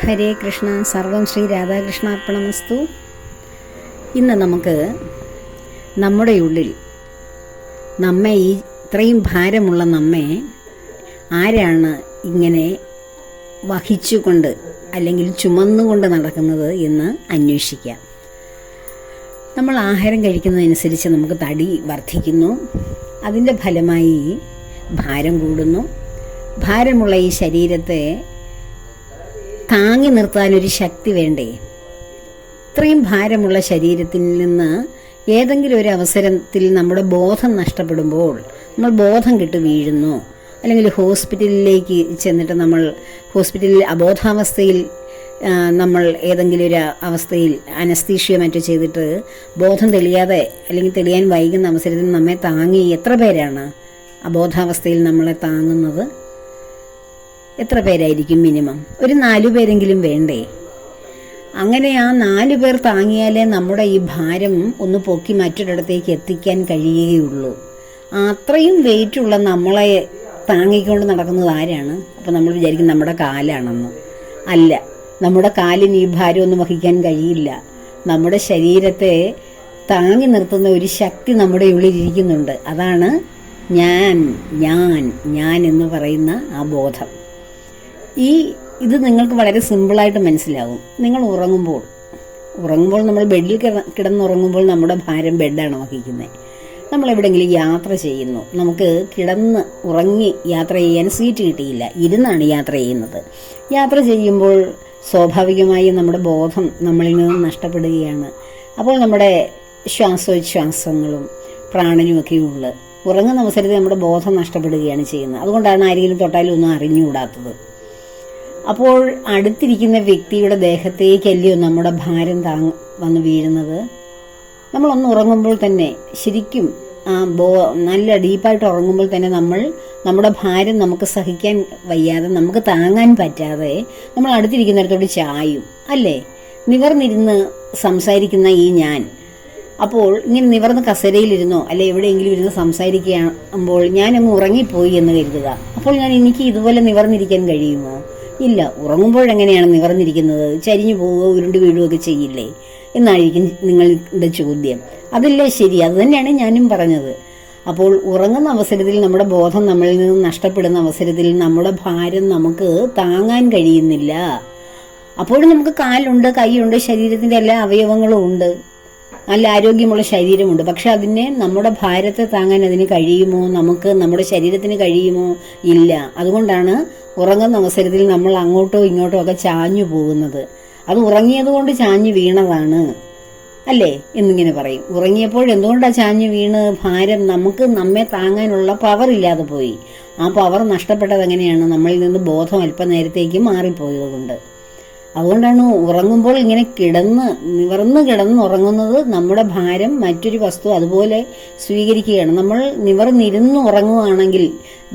ഹരേ കൃഷ്ണ. സർവം ശ്രീ രാധാകൃഷ്ണാർപ്പണമസ്തു. ഇന്ന് നമുക്ക് നമ്മുടെ ഉള്ളിൽ നമ്മെ ഈ ഇത്രയും ഭാരമുള്ള നമ്മെ ആരാണ് ഇങ്ങനെ വഹിച്ചുകൊണ്ട് അല്ലെങ്കിൽ ചുമന്നുകൊണ്ട് നടക്കുന്നത് എന്ന് അന്വേഷിക്കാം. നമ്മൾ ആഹാരം കഴിക്കുന്നതനുസരിച്ച് നമുക്ക് തടി വർദ്ധിക്കുന്നു. അതിന്റെ ഫലമായി ഭാരം കൂടുന്നു. ഭാരമുള്ള ഈ ശരീരത്തെ താങ്ങി നിർത്താൻ ഒരു ശക്തി വേണ്ടേ? ഇത്രയും ഭാരമുള്ള ശരീരത്തിൽ നിന്ന് ഏതെങ്കിലും ഒരു അവസരത്തിൽ നമ്മുടെ ബോധം നഷ്ടപ്പെടുമ്പോൾ നമ്മൾ ബോധം കിട്ട് വീഴുന്നു. അല്ലെങ്കിൽ ഹോസ്പിറ്റലിലേക്ക് ചെന്നിട്ട് നമ്മൾ ഹോസ്പിറ്റലിൽ അബോധാവസ്ഥയിൽ നമ്മൾ ഏതെങ്കിലും ഒരു അവസ്ഥയിൽ അനസ്തീഷ്യോ മറ്റോ ചെയ്തിട്ട് ബോധം തെളിയാതെ അല്ലെങ്കിൽ തെളിയാൻ വൈകുന്ന അവസരത്തിൽ നമ്മെ താങ്ങി എത്ര പേരാണ് അബോധാവസ്ഥയിൽ നമ്മളെ താങ്ങുന്നത്? എത്ര പേരായിരിക്കും മിനിമം? ഒരു നാലു പേരെങ്കിലും വേണ്ടേ? അങ്ങനെ ആ നാലു പേർ താങ്ങിയാലേ നമ്മുടെ ഈ ഭാരം ഒന്ന് പൊക്കി മറ്റൊരിടത്തേക്ക് എത്തിക്കാൻ കഴിയുകയുള്ളൂ. അത്രയും വെയിറ്റ് ഉള്ള നമ്മളെ താങ്ങിക്കൊണ്ട് നടക്കുന്നത് ആരാണ്? അപ്പോൾ നമ്മൾ വിചാരിക്കും നമ്മുടെ കാലാണെന്ന്. അല്ല നമ്മുടെ കാലിന് ഈ ഭാരം ഒന്നും വഹിക്കാൻ കഴിയില്ല. നമ്മുടെ ശരീരത്തെ താങ്ങി നിർത്തുന്ന ഒരു ശക്തി നമ്മുടെ ഉള്ളിലിരിക്കുന്നുണ്ട്. അതാണ് ഞാൻ ഞാൻ ഞാൻ എന്ന് പറയുന്ന ആ ബോധം. ഈ ഇത് നിങ്ങൾക്ക് വളരെ സിമ്പിളായിട്ട് മനസ്സിലാവും. നിങ്ങൾ ഉറങ്ങുമ്പോൾ ഉറങ്ങുമ്പോൾ നമ്മൾ ബെഡിൽ കിട- കിടന്നുറങ്ങുമ്പോൾ നമ്മുടെ ഭാരം ബെഡാണ് വഹിക്കുന്നത് നമ്മൾ എവിടെയെങ്കിലും യാത്ര ചെയ്യുന്നു. നമുക്ക് കിടന്ന് ഉറങ്ങി യാത്ര ചെയ്യാൻ സീറ്റ് കിട്ടിയില്ല. ഇരുന്നാണ് യാത്ര ചെയ്യുന്നത്. യാത്ര ചെയ്യുമ്പോൾ സ്വാഭാവികമായും നമ്മുടെ ബോധം നമ്മളിൽ നിന്ന് നഷ്ടപ്പെടുകയാണ്. അപ്പോൾ നമ്മുടെ ശ്വാസോച്ഛ്വാസങ്ങളും പ്രാണനുമൊക്കെ ഉള്ളു. ഉറങ്ങുന്ന അവസരത്തിൽ നമ്മുടെ ബോധം നഷ്ടപ്പെടുകയാണ് ചെയ്യുന്നത്. അതുകൊണ്ടാണ് ആരെങ്കിലും തൊട്ടാലും ഒന്നും അറിഞ്ഞുകൂടാത്തത്. അപ്പോൾ അടുത്തിരിക്കുന്ന വ്യക്തിയുടെ ദേഹത്തേക്കല്ലയോ നമ്മുടെ ഭാരം താങ് വന്ന് വീഴുന്നത്? നമ്മളൊന്ന് ഉറങ്ങുമ്പോൾ തന്നെ ശരിക്കും ബോ നല്ല ഡീപ്പായിട്ട് ഉറങ്ങുമ്പോൾ തന്നെ നമ്മൾ നമ്മുടെ ഭാരം നമുക്ക് സഹിക്കാൻ വയ്യാതെ നമുക്ക് താങ്ങാൻ പറ്റാതെ നമ്മൾ അടുത്തിരിക്കുന്നിടത്തോട് ചായും അല്ലേ? നിവർന്നിരുന്ന് സംസാരിക്കുന്ന ഈ ഞാൻ. അപ്പോൾ ഇങ്ങനെ നിവർന്ന് കസരയിലിരുന്നോ അല്ലെ എവിടെയെങ്കിലും ഇരുന്ന് സംസാരിക്കുമ്പോൾ ഞാനങ്ങ് ഉറങ്ങിപ്പോയി എന്ന് കരുതുക. അപ്പോൾ ഞാൻ എനിക്ക് ഇതുപോലെ നിവർന്നിരിക്കാൻ കഴിയുമോ? ഇല്ല ഉറങ്ങുമ്പോഴെങ്ങനെയാണ് നിവർന്നിരിക്കുന്നത്? ചരിഞ്ഞു പോവുകയോ ഉരുണ്ട് വീഴുകയൊക്കെ ചെയ്യില്ലേ? എന്നായിരിക്കും നിങ്ങളുടെ ചോദ്യം. അതല്ലേ ശരി അത് തന്നെയാണ് ഞാനും പറഞ്ഞത്. അപ്പോൾ ഉറങ്ങുന്ന അവസരത്തിൽ നമ്മുടെ ബോധം നമ്മളിൽ നിന്ന് നഷ്ടപ്പെടുന്ന അവസരത്തിൽ നമ്മുടെ ഭാരം നമുക്ക് താങ്ങാൻ കഴിയുന്നില്ല. അപ്പോഴും നമുക്ക് കാലുണ്ട് കൈയുണ്ട് ശരീരത്തിന്റെ എല്ലാ അവയവങ്ങളും ഉണ്ട്. നല്ല ആരോഗ്യമുള്ള ശരീരമുണ്ട്. പക്ഷെ അതിനെ നമ്മുടെ ഭാരത്തെ താങ്ങാൻ അതിന് കഴിയുമോ? നമുക്ക് നമ്മുടെ ശരീരത്തിന് കഴിയുമോ? ഇല്ല. അതുകൊണ്ടാണ് ഉറങ്ങുന്ന അവസരത്തിൽ നമ്മൾ അങ്ങോട്ടോ ഇങ്ങോട്ടോ ഒക്കെ ചാഞ്ഞു പോകുന്നത്. അത് ഉറങ്ങിയതുകൊണ്ട് ചാഞ്ഞു വീണതാണ്. അല്ലേ? എന്നിങ്ങനെ പറയും. ഉറങ്ങിയപ്പോൾ എന്തുകൊണ്ടാണ് ചാഞ്ഞു വീണ്? ഭാരം നമുക്ക് നമ്മെ താങ്ങാനുള്ള പവർ ഇല്ലാതെ പോയി. ആ പവർ നഷ്ടപ്പെട്ടത് എങ്ങനെയാണ് നമ്മളിൽ നിന്ന് ബോധം അല്പനേരത്തേക്ക് മാറിപ്പോയത് കൊണ്ട് അതുകൊണ്ടാണ് ഉറങ്ങുമ്പോൾ ഇങ്ങനെ കിടന്ന് നിവർന്ന് കിടന്ന് ഉറങ്ങുന്നത് നമ്മുടെ ഭാരം മറ്റൊരു വസ്തു അതുപോലെ സ്വീകരിക്കുകയാണ്. നമ്മൾ നിവർന്നിരുന്ന് ഉറങ്ങുകയാണെങ്കിൽ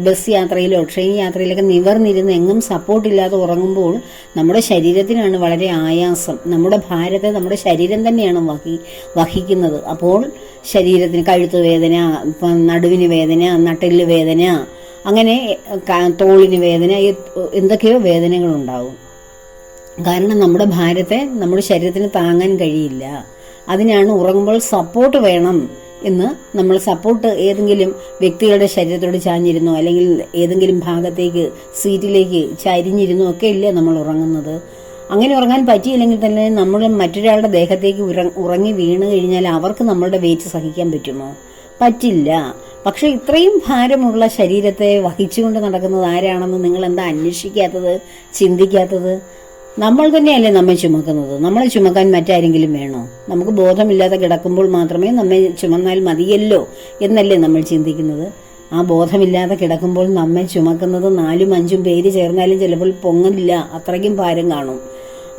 ബസ് യാത്രയിലോ ട്രെയിൻ യാത്രയിലൊക്കെ നിവർന്നിരുന്ന് എങ്ങും സപ്പോർട്ടില്ലാതെ ഉറങ്ങുമ്പോൾ നമ്മുടെ ശരീരത്തിനാണ് വളരെ ആയാസം. നമ്മുടെ ഭാരത്തെ നമ്മുടെ ശരീരം തന്നെയാണ് വഹി വഹിക്കുന്നത്. അപ്പോൾ ശരീരത്തിന് കഴുത്ത് വേദന നടുവിന് വേദന നട്ടലിന് വേദന അങ്ങനെ തോളിന് വേദന എന്തൊക്കെയോ വേദനകളുണ്ടാവും. കാരണം നമ്മുടെ ഭാരത്തെ നമ്മുടെ ശരീരത്തിന് താങ്ങാൻ കഴിയില്ല. അതിനാണ് ഉറങ്ങുമ്പോൾ സപ്പോർട്ട് വേണം എന്ന് നമ്മൾ സപ്പോർട്ട് ഏതെങ്കിലും വ്യക്തികളുടെ ശരീരത്തോട് ചാഞ്ഞിരുന്നോ അല്ലെങ്കിൽ ഏതെങ്കിലും ഭാഗത്തേക്ക് സീറ്റിലേക്ക് ചരിഞ്ഞിരുന്നോ ഒക്കെ ഇല്ലേ നമ്മൾ ഉറങ്ങുന്നത്. അങ്ങനെ ഉറങ്ങാൻ പറ്റിയില്ലെങ്കിൽ തന്നെ നമ്മൾ മറ്റൊരാളുടെ ദേഹത്തേക്ക് ഉറങ്ങി വീണ് കഴിഞ്ഞാൽ അവർക്ക് നമ്മളുടെ വെയിറ്റ് സഹിക്കാൻ പറ്റുമോ? പറ്റില്ല. പക്ഷെ ഇത്രയും ഭാരമുള്ള ശരീരത്തെ വഹിച്ചുകൊണ്ട് നടക്കുന്നത് ആരാണെന്ന് നിങ്ങൾ എന്താ അന്വേഷിക്കാത്തത് ചിന്തിക്കാത്തത്? നമ്മൾ തന്നെയല്ലേ നമ്മെ ചുമക്കുന്നത്? നമ്മളെ ചുമക്കാൻ മറ്റാരെങ്കിലും വേണോ? നമുക്ക് ബോധമില്ലാതെ കിടക്കുമ്പോൾ മാത്രമേ നമ്മെ ചുമന്നാൽ മതിയല്ലോ എന്നല്ലേ നമ്മൾ ചിന്തിക്കുന്നത്? ആ ബോധമില്ലാതെ കിടക്കുമ്പോൾ നമ്മെ ചുമക്കുന്നത് നാലും അഞ്ചും പേര് ചേർന്നാലും ചിലപ്പോൾ പൊങ്ങില്ല അത്രയ്ക്കും ഭാരം കാണും.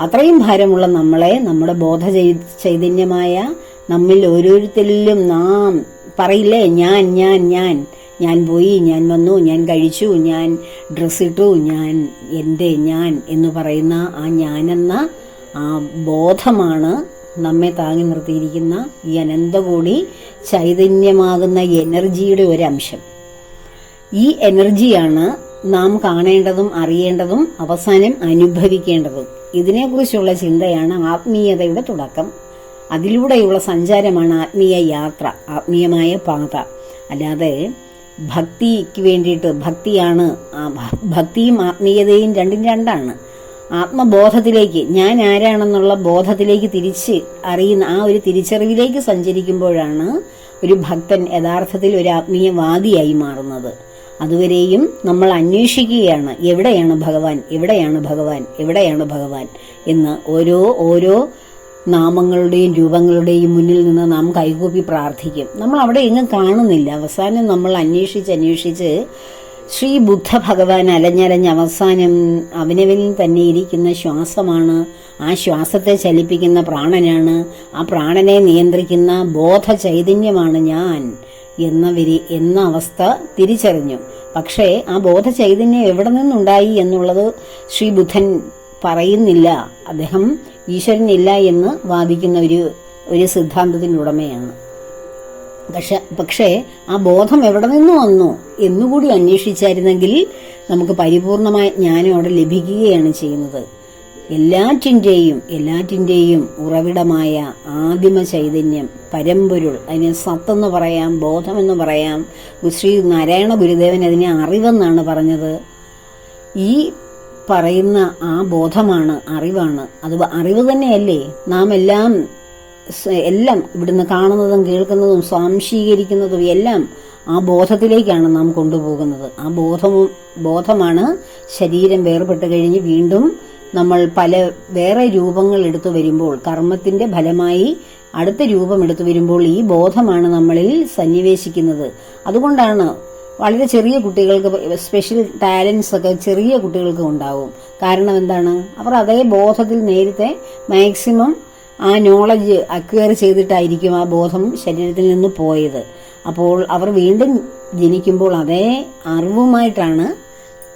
അത്രയും ഭാരമുള്ള നമ്മളെ നമ്മുടെ ബോധ ചൈതന്യമായ നമ്മിൽ ഓരോരുത്തരിലും നാം പറയില്ലേ? ഞാൻ ഞാൻ ഞാൻ. ഞാൻ പോയി ഞാൻ വന്നു ഞാൻ കഴിച്ചു ഞാൻ ഡ്രസ് ഇട്ടു ഞാൻ എന്റെ ഞാൻ എന്ന് പറയുന്ന ആ ഞാനെന്ന ആ ബോധമാണ് നമ്മെ താങ്ങി നിർത്തിയിരിക്കുന്ന ഈ അനന്തകോടി ചൈതന്യമാകുന്ന എനർജിയുടെ ഒരംശം. ഈ എനർജിയാണ് നാം കാണേണ്ടതും അറിയേണ്ടതും അവസാനം അനുഭവിക്കേണ്ടതും. ഇതിനെക്കുറിച്ചുള്ള ചിന്തയാണ് ആത്മീയതയുടെ തുടക്കം. അതിലൂടെയുള്ള സഞ്ചാരമാണ് ആത്മീയ യാത്ര ആത്മീയമായ പാത. അല്ലാതെ ഭക്തിക്ക് വേണ്ടിയിട്ട് ഭക്തിയാണ് ഭക്തിയും ആത്മീയതയും രണ്ടും രണ്ടാണ്. ആത്മബോധത്തിലേക്ക് ഞാൻ ആരാണെന്നുള്ള ബോധത്തിലേക്ക് തിരിച്ച് അറിയുന്ന ആ ഒരു തിരിച്ചറിവിലേക്ക് സഞ്ചരിക്കുമ്പോഴാണ് ഒരു ഭക്തൻ യഥാർത്ഥത്തിൽ ഒരു ആത്മീയവാദിയായി മാറുന്നത്. അതുവരെയും നമ്മൾ അന്വേഷിക്കുകയാണ് എവിടെയാണ് ഭഗവാൻ എവിടെയാണ് ഭഗവാൻ എവിടെയാണ് ഭഗവാൻ എന്ന് ഓരോ ഓരോ നാമങ്ങളുടെയും രൂപങ്ങളുടെയും മുന്നിൽ നിന്ന് നാം കൈകൂപ്പി പ്രാർത്ഥിക്കും. നമ്മൾ അവിടെ എങ്ങും കാണുന്നില്ല. അവസാനം നമ്മൾ അന്വേഷിച്ച് അന്വേഷിച്ച് ശ്രീ ബുദ്ധ ഭഗവാൻ അലഞ്ഞലഞ്ഞ് അവസാനം അവനവിൽ തന്നെ ഇരിക്കുന്ന ശ്വാസമാണ്. ആ ശ്വാസത്തെ ചലിപ്പിക്കുന്ന പ്രാണനാണ്. ആ പ്രാണനെ നിയന്ത്രിക്കുന്ന ബോധ ചൈതന്യമാണ് ഞാൻ എന്ന വിരി എന്ന അവസ്ഥ തിരിച്ചറിഞ്ഞു. പക്ഷേ ആ ബോധ ചൈതന്യം എവിടെ നിന്നുണ്ടായി എന്നുള്ളത് ശ്രീ ബുദ്ധൻ പറയുന്നില്ല. അദ്ദേഹം ഈശ്വരനില്ല എന്ന് വാദിക്കുന്ന ഒരു ഒരു സിദ്ധാന്തത്തിന്റെ ഉടമയാണ്. പക്ഷെ പക്ഷേ ആ ബോധം എവിടെ നിന്ന് വന്നു എന്നുകൂടി അന്വേഷിച്ചായിരുന്നെങ്കിൽ നമുക്ക് പരിപൂർണമായ ജ്ഞാനം അവിടെ ലഭിക്കുകയാണ് ചെയ്യുന്നത്. എല്ലാറ്റിന്റെയും എല്ലാറ്റിന്റെയും ഉറവിടമായ ആദിമ ചൈതന്യം പരമ്പൊരുൾ അതിനെ സത്തെന്ന് പറയാം ബോധമെന്ന് പറയാം ശ്രീ നാരായണ ഗുരുദേവൻ അതിനെ അറിവെന്നാണ് പറഞ്ഞത്. ഈ പറയുന്ന ആ ബോധമാണ് അറിവാണ്. അത് അറിവ് തന്നെയല്ലേ? നാം എല്ലാം എല്ലാം ഇവിടുന്ന് കാണുന്നതും കേൾക്കുന്നതും സ്വാംശീകരിക്കുന്നതും എല്ലാം ആ ബോധത്തിലേക്കാണ് നാം കൊണ്ടുപോകുന്നത്. ആ ബോധവും ബോധമാണ് ശരീരം വേർപെട്ട് കഴിഞ്ഞ് വീണ്ടും നമ്മൾ പല വേറെ രൂപങ്ങൾ എടുത്തു വരുമ്പോൾ കർമ്മത്തിന്റെ ഫലമായി അടുത്ത രൂപം എടുത്തു വരുമ്പോൾ ഈ ബോധമാണ് നമ്മളിൽ സന്നിവേശിക്കുന്നത്. അതുകൊണ്ടാണ് വളരെ ചെറിയ കുട്ടികൾക്ക് സ്പെഷ്യൽ ടാലൻസ് ഒക്കെ ചെറിയ കുട്ടികൾക്ക് ഉണ്ടാവും. കാരണം എന്താണ്? അവർ അതേ ബോധത്തിൽ നേരത്തെ മാക്സിമം ആ നോളജ് അക്വയർ ചെയ്തിട്ടായിരിക്കും ആ ബോധം ശരീരത്തിൽ നിന്ന് പോയത്. അപ്പോൾ അവർ വീണ്ടും ജനിക്കുമ്പോൾ അതേ അറിവുമായിട്ടാണ്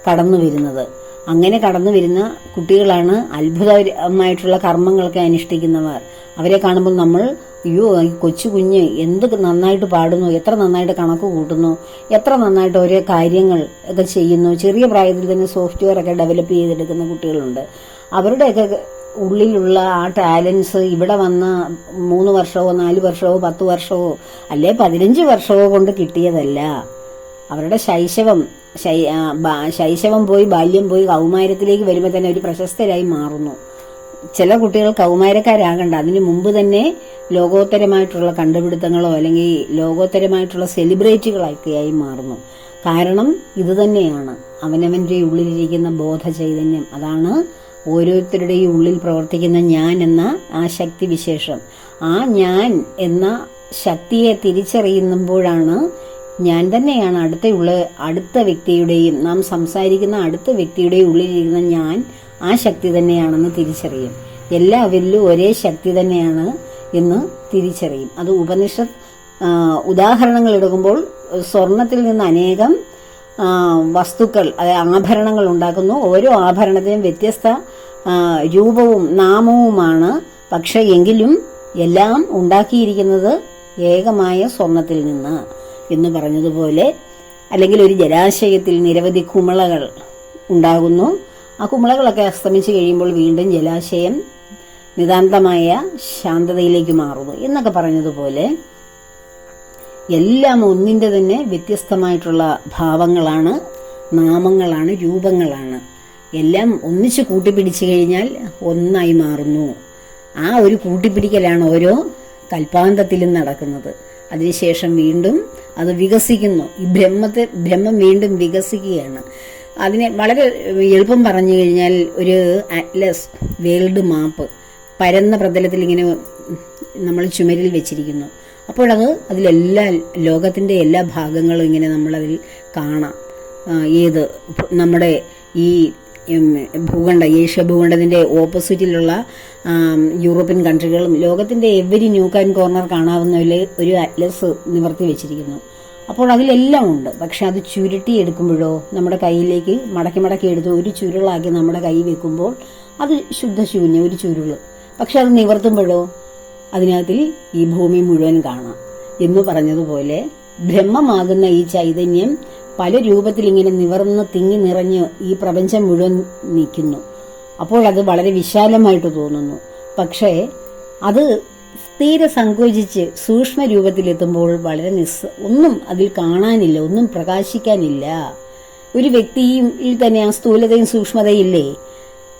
കടന്നു വരുന്നത്. അങ്ങനെ കടന്നു വരുന്ന കുട്ടികളാണ് അത്ഭുതമായിട്ടുള്ള കർമ്മങ്ങളൊക്കെ അനുഷ്ഠിക്കുന്നവർ. അവരെ കാണുമ്പോൾ നമ്മൾ അയ്യോ ഈ കൊച്ചു കുഞ്ഞ് എന്ത് നന്നായിട്ട് പാടുന്നു എത്ര നന്നായിട്ട് കണക്ക് കൂട്ടുന്നു എത്ര നന്നായിട്ട് ഓരോ കാര്യങ്ങൾ ഒക്കെ ചെയ്യുന്നു. ചെറിയ പ്രായത്തിൽ തന്നെ സോഫ്റ്റ്വെയർ ഒക്കെ ഡെവലപ്പ് ചെയ്തെടുക്കുന്ന കുട്ടികളുണ്ട്. അവരുടെയൊക്കെ ഉള്ളിലുള്ള ആ ടാലൻസ് ഇവിടെ വന്ന മൂന്ന് വർഷമോ നാല് വർഷമോ പത്ത് വർഷമോ അല്ലെ പതിനഞ്ച് വർഷമോ കൊണ്ട് കിട്ടിയതല്ല. അവരുടെ ശൈശവം ശൈശവം പോയി ബാല്യം പോയി കൗമാരത്തിലേക്ക് വരുമ്പോൾ തന്നെ ഒരു പ്രശസ്തരായി മാറുന്നു. ചില കുട്ടികൾ കൗമാരക്കാരാകണ്ട. അതിനു മുമ്പ് തന്നെ ലോകോത്തരമായിട്ടുള്ള കണ്ടുപിടുത്തങ്ങളോ അല്ലെങ്കിൽ ലോകോത്തരമായിട്ടുള്ള സെലിബ്രേറ്റുകളൊക്കെയായി മാറുന്നു. കാരണം ഇത് തന്നെയാണ്. അവനവന്റെ ഉള്ളിലിരിക്കുന്ന ബോധ ചൈതന്യം അതാണ് ഓരോരുത്തരുടെയും ഉള്ളിൽ പ്രവർത്തിക്കുന്ന ഞാൻ എന്ന ആ ശക്തി വിശേഷം. ആ ഞാൻ എന്ന ശക്തിയെ തിരിച്ചറിയുമ്പോഴാണ് ഞാൻ തന്നെയാണ് അടുത്തുള്ള അടുത്ത വ്യക്തിയുടെയും നാം സംസാരിക്കുന്ന അടുത്ത വ്യക്തിയുടെയും ഉള്ളിലിരിക്കുന്ന ഞാൻ ആ ശക്തി തന്നെയാണെന്ന് തിരിച്ചറിയും. എല്ലാവരിലും ഒരേ ശക്തി തന്നെയാണ് എന്ന് തിരിച്ചറിയും. അത് ഉപനിഷത്ത് ഉദാഹരണങ്ങൾ എടുക്കുമ്പോൾ സ്വർണത്തിൽ നിന്ന് അനേകം വസ്തുക്കൾ ആഭരണങ്ങൾ ഉണ്ടാക്കുന്നു. ഓരോ ആഭരണത്തിനും വ്യത്യസ്ത രൂപവും നാമവുമാണ്. പക്ഷെ എങ്കിലും എല്ലാം ഉണ്ടാക്കിയിരിക്കുന്നത് ഏകമായ സ്വർണത്തിൽ നിന്ന് എന്ന് പറഞ്ഞതുപോലെ അല്ലെങ്കിൽ ഒരു ജലാശയത്തിൽ നിരവധി കുമിളകൾ ഉണ്ടാകുന്നു. ആ കുമ്പളകളൊക്കെ അസ്തമിച്ച് കഴിയുമ്പോൾ വീണ്ടും ജലാശയം നിതാന്തമായ ശാന്തതയിലേക്ക് മാറുന്നു എന്നൊക്കെ പറഞ്ഞതുപോലെ എല്ലാം ഒന്നിന്റെ തന്നെ വ്യത്യസ്തമായിട്ടുള്ള ഭാവങ്ങളാണ് നാമങ്ങളാണ് രൂപങ്ങളാണ്. എല്ലാം ഒന്നിച്ച് കൂട്ടിപ്പിടിച്ചു കഴിഞ്ഞാൽ ഒന്നായി മാറുന്നു. ആ ഒരു കൂട്ടിപ്പിടിക്കലാണ് ഓരോ കൽപ്പാന്തത്തിലും നടക്കുന്നത്. അതിനുശേഷം വീണ്ടും അത് വികസിക്കുന്നു. ഈ ബ്രഹ്മത്തെ ബ്രഹ്മം വീണ്ടും വികസിക്കുകയാണ്. അതിനെ വളരെ എളുപ്പം പറഞ്ഞു കഴിഞ്ഞാൽ ഒരു അറ്റ്ലസ് വേൾഡ് മാപ്പ് പരന്ന പ്രതലത്തിൽ ഇങ്ങനെ നമ്മൾ ചുമരിൽ വെച്ചിരിക്കുന്നു. അപ്പോഴത് അതിലെല്ലാ ലോകത്തിന്റെ എല്ലാ ഭാഗങ്ങളും ഇങ്ങനെ നമ്മളതിൽ കാണാം. ഏത് നമ്മുടെ ഈ ഭൂഖണ്ഡ ഏഷ്യ ഭൂഖണ്ഡത്തിന്റെ ഓപ്പോസിറ്റിലുള്ള യൂറോപ്യൻ കൺട്രികളും ലോകത്തിന്റെ എവരി ന്യൂക്ക് ആൻഡ് കോർണർ കാണാവുന്നതിൽ ഒരു അറ്റ്ലസ് നിവർത്തി വെച്ചിരിക്കുന്നു. അപ്പോൾ അതിലെല്ലാം ഉണ്ട് പക്ഷെ അത് ചുരുട്ടി എടുക്കുമ്പോഴോ നമ്മുടെ കയ്യിലേക്ക് മടക്കി മടക്കി എടുത്ത് ഒരു ചുരുളാക്കി നമ്മുടെ കൈ വെക്കുമ്പോൾ അത് ശുദ്ധശൂന്യം ഒരു ചുരുൾ. പക്ഷെ അത് നിവർത്തുമ്പോഴോ അതിനകത്തിൽ ഈ ഭൂമി മുഴുവൻ കാണാം. എന്ന് പറഞ്ഞതുപോലെ ബ്രഹ്മമാകുന്ന ഈ ചൈതന്യം പല രൂപത്തിൽ ഇങ്ങനെ നിവർന്ന് തിങ്ങി നിറഞ്ഞ് ഈ പ്രപഞ്ചം മുഴുവൻ നിൽക്കുന്നു. അപ്പോൾ അത് വളരെ വിശാലമായിട്ട് തോന്നുന്നു. പക്ഷേ അത് തീരെ സങ്കോചിച്ച് സൂക്ഷ്മ രൂപത്തിലെത്തുമ്പോൾ വളരെ നിസ് ഒന്നും അതിൽ കാണാനില്ല ഒന്നും പ്രകാശിക്കാനില്ല. ഒരു വ്യക്തിയിൽ തന്നെ ആ സ്ഥൂലതയും സൂക്ഷ്മതയും ഇല്ലേ?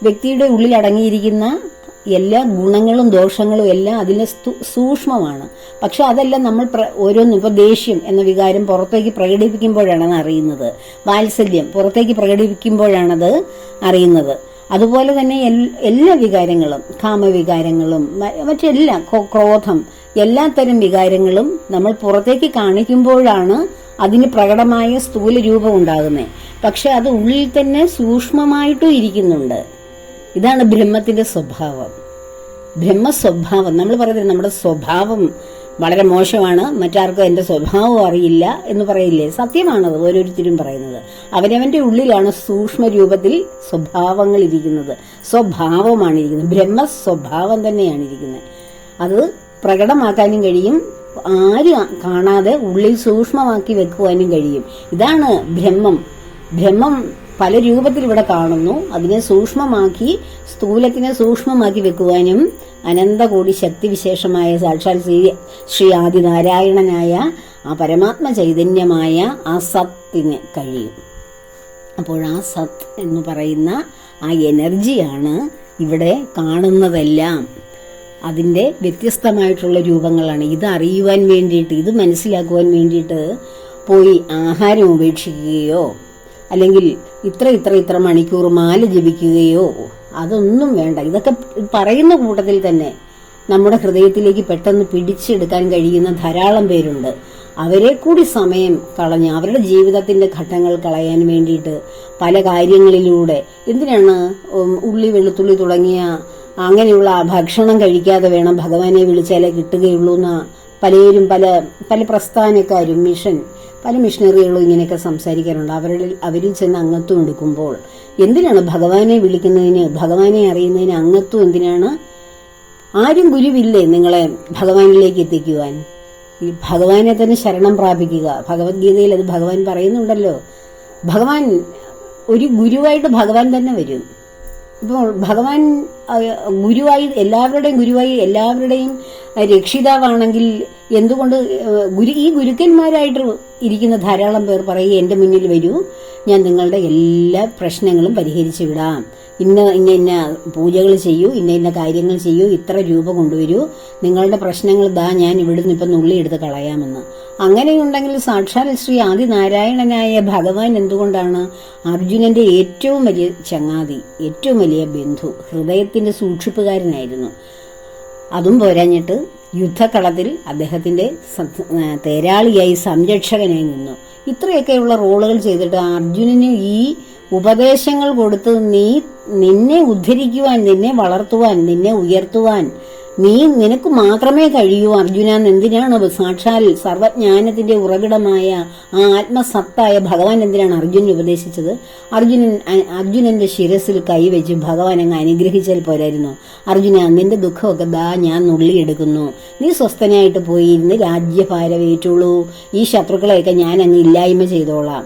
വ്യക്തിയുടെ ഉള്ളിൽ അടങ്ങിയിരിക്കുന്ന എല്ലാ ഗുണങ്ങളും ദോഷങ്ങളും എല്ലാം അതിലെ സൂക്ഷ്മമാണ്. പക്ഷെ അതെല്ലാം നമ്മൾ ഓരോന്ന് ഇപ്പോൾ ദേഷ്യം എന്ന വികാരം പുറത്തേക്ക് പ്രകടിപ്പിക്കുമ്പോഴാണ് അറിയുന്നത്. വാത്സല്യം പുറത്തേക്ക് പ്രകടിപ്പിക്കുമ്പോഴാണത് അറിയുന്നത്. അതുപോലെ തന്നെ എല്ലാ വികാരങ്ങളും കാമവികാരങ്ങളും മറ്റെല്ലാം ക്രോ- ക്രോധം എല്ലാത്തരം വികാരങ്ങളും നമ്മൾ പുറത്തേക്ക് കാണിക്കുമ്പോഴാണ് അതിന് പ്രകടമായ സ്ഥൂല രൂപം ഉണ്ടാകുന്നത് പക്ഷെ അത് ഉള്ളിൽ തന്നെ സൂക്ഷ്മമായിട്ടും ഇരിക്കുന്നുണ്ട്. ഇതാണ് ബ്രഹ്മത്തിന്റെ സ്വഭാവം. ബ്രഹ്മ സ്വഭാവം നമ്മൾ പറയുന്നത് നമ്മുടെ സ്വഭാവം വളരെ മോശമാണ് മറ്റാർക്കും എന്റെ സ്വഭാവം അറിയില്ല എന്ന് പറയില്ലേ? സത്യമാണത് ഓരോരുത്തരും പറയുന്നത്. അവനവന്റെ ഉള്ളിലാണ് സൂക്ഷ്മ രൂപത്തിൽ സ്വഭാവങ്ങൾ ഇരിക്കുന്നത്. സ്വഭാവമാണ് ഇരിക്കുന്നത്. ബ്രഹ്മ സ്വഭാവം തന്നെയാണ് ഇരിക്കുന്നത്. അത് പ്രകടമാക്കാനും കഴിയും. ആരും കാണാതെ ഉള്ളിൽ സൂക്ഷ്മമാക്കി വെക്കുവാനും കഴിയും. ഇതാണ് ബ്രഹ്മം. ബ്രഹ്മം പല രൂപത്തിൽ ഇവിടെ കാണുന്നു. അതിനെ സൂക്ഷ്മമാക്കി സ്ഥൂലത്തിനെ സൂക്ഷ്മമാക്കി വെക്കുവാനും അനന്തകോടി ശക്തിവിശേഷമായ സാക്ഷാൽ ശ്രീ ശ്രീ ആദിനാരായണനായ ആ പരമാത്മ ചൈതന്യമായ ആ സത്തിന് കഴിയും. അപ്പോൾ ആ സത്ത് എന്ന് പറയുന്ന ആ എനർജിയാണ് ഇവിടെ കാണുന്നതെല്ലാം. അതിന്റെ വ്യത്യസ്തമായിട്ടുള്ള രൂപങ്ങളാണ്. ഇത് അറിയുവാൻ വേണ്ടിയിട്ട് ഇത് മനസ്സിലാക്കുവാൻ വേണ്ടിയിട്ട് പോയി ആഹാരം ഉപേക്ഷിക്കുകയോ അല്ലെങ്കിൽ ഇത്ര ഇത്ര ഇത്ര മണിക്കൂർ മാല ജപിക്കുകയോ അതൊന്നും വേണ്ട. ഇതൊക്കെ പറയുന്ന കൂട്ടത്തിൽ തന്നെ നമ്മുടെ ഹൃദയത്തിലേക്ക് പെട്ടെന്ന് പിടിച്ചെടുക്കാൻ കഴിയുന്ന ധാരാളം പേരുണ്ട്. അവരെ കൂടി സമയം കളഞ്ഞ് അവരുടെ ജീവിതത്തിന്റെ ഘട്ടങ്ങൾ കളയാൻ വേണ്ടിയിട്ട് പല കാര്യങ്ങളിലൂടെ എന്തിനാണ് ഉള്ളി വെളുത്തുള്ളി തുടങ്ങിയ അങ്ങനെയുള്ള ഭക്ഷണം കഴിക്കാതെ വേണം ഭഗവാനെ വിളിച്ചാലേ കിട്ടുകയുള്ളൂ എന്ന പലരും പല പല പ്രസ്ഥാനക്കാരും മിഷൻ പല മിഷനറികളും ഇങ്ങനെയൊക്കെ സംസാരിക്കാറുണ്ട്. അവരിൽ അവരിൽ ചെന്ന് അംഗത്വം എടുക്കുമ്പോൾ എന്തിനാണ് ഭഗവാനെ വിളിക്കുന്നതിന് ഭഗവാനെ അറിയുന്നതിന് അംഗത്വം എന്തിനാണ്? ആരും ഗുരുവില്ലേ നിങ്ങളെ ഭഗവാനിലേക്ക് എത്തിക്കുവാൻ? ഈ ഭഗവാനെ തന്നെ ശരണം പ്രാപിക്കുക. ഭഗവത്ഗീതയിൽ അത് ഭഗവാൻ പറയുന്നുണ്ടല്ലോ. ഭഗവാൻ ഒരു ഗുരുവായിട്ട് ഭഗവാൻ തന്നെ വരും. ഇപ്പോൾ ഭഗവാൻ ഗുരുവായി എല്ലാവരുടെയും ഗുരുവായി എല്ലാവരുടെയും രക്ഷിതാവാണെങ്കിൽ എന്തുകൊണ്ട് ഗുരു ഈ ഗുരുക്കന്മാരായിട്ട് ഇരിക്കുന്ന ധാരാളം പേർ പറയും എന്റെ മുന്നിൽ വരൂ. ഞാൻ നിങ്ങളുടെ എല്ലാ പ്രശ്നങ്ങളും പരിഹരിച്ചു വിടാം. ഇന്ന ഇന്ന ഇന്ന പൂജകൾ ചെയ്യൂ ഇന്ന ഇന്ന കാര്യങ്ങൾ ചെയ്യൂ ഇത്ര രൂപ കൊണ്ടുവരൂ. നിങ്ങളുടെ പ്രശ്നങ്ങൾ ദാ ഞാൻ ഇവിടുന്ന് ഇപ്പം നുള്ളിയെടുത്ത് കളയാമെന്ന്. അങ്ങനെയുണ്ടെങ്കിൽ സാക്ഷാൽ ശ്രീ ആദിനാരായണനായ ഭഗവാൻ എന്തുകൊണ്ടാണ് അർജുനന്റെ ഏറ്റവും വലിയ ചങ്ങാതി ഏറ്റവും വലിയ ബന്ധു ഹൃദയത്തിന്റെ സൂക്ഷിപ്പുകാരനായിരുന്നു? അതും പോരാഞ്ഞിട്ട് യുദ്ധക്കളത്തിൽ അദ്ദേഹത്തിന്റെ തേരാളിയായി സംരക്ഷകനായി നിന്നു. ഇത്രയൊക്കെയുള്ള റോളുകൾ ചെയ്തിട്ട് അർജുനന് ഈ ഉപദേശങ്ങൾ കൊടുത്ത് നീ നിന്നെ ഉദ്ധരിക്കുവാൻ നിന്നെ വളർത്തുവാൻ നിന്നെ ഉയർത്തുവാൻ നീ നിനക്ക് മാത്രമേ കഴിയൂ അർജുന. എന്തിനാണ് സാക്ഷാൽ സർവജ്ഞാനത്തിന്റെ ഉറവിടമായ ആ ആത്മസത്തായ ഭഗവാൻ എന്തിനാണ് അർജുനൻ ഉപദേശിച്ചത്? അർജുനൻ അർജുനന്റെ ശിരസിൽ കൈവച്ച് ഭഗവാൻ അങ്ങ് അനുഗ്രഹിച്ചാൽ പോരായിരുന്നു. അർജുന നിന്റെ ദുഃഖമൊക്കെ ദാ ഞാൻ നുള്ളിയെടുക്കുന്നു. നീ സ്വസ്ഥനായിട്ട് പോയി ഇരുന്ന് രാജ്യഭാരം ഈ ശത്രുക്കളെയൊക്കെ ഞാൻ അങ്ങ് ഇല്ലായ്മ ചെയ്തോളാം.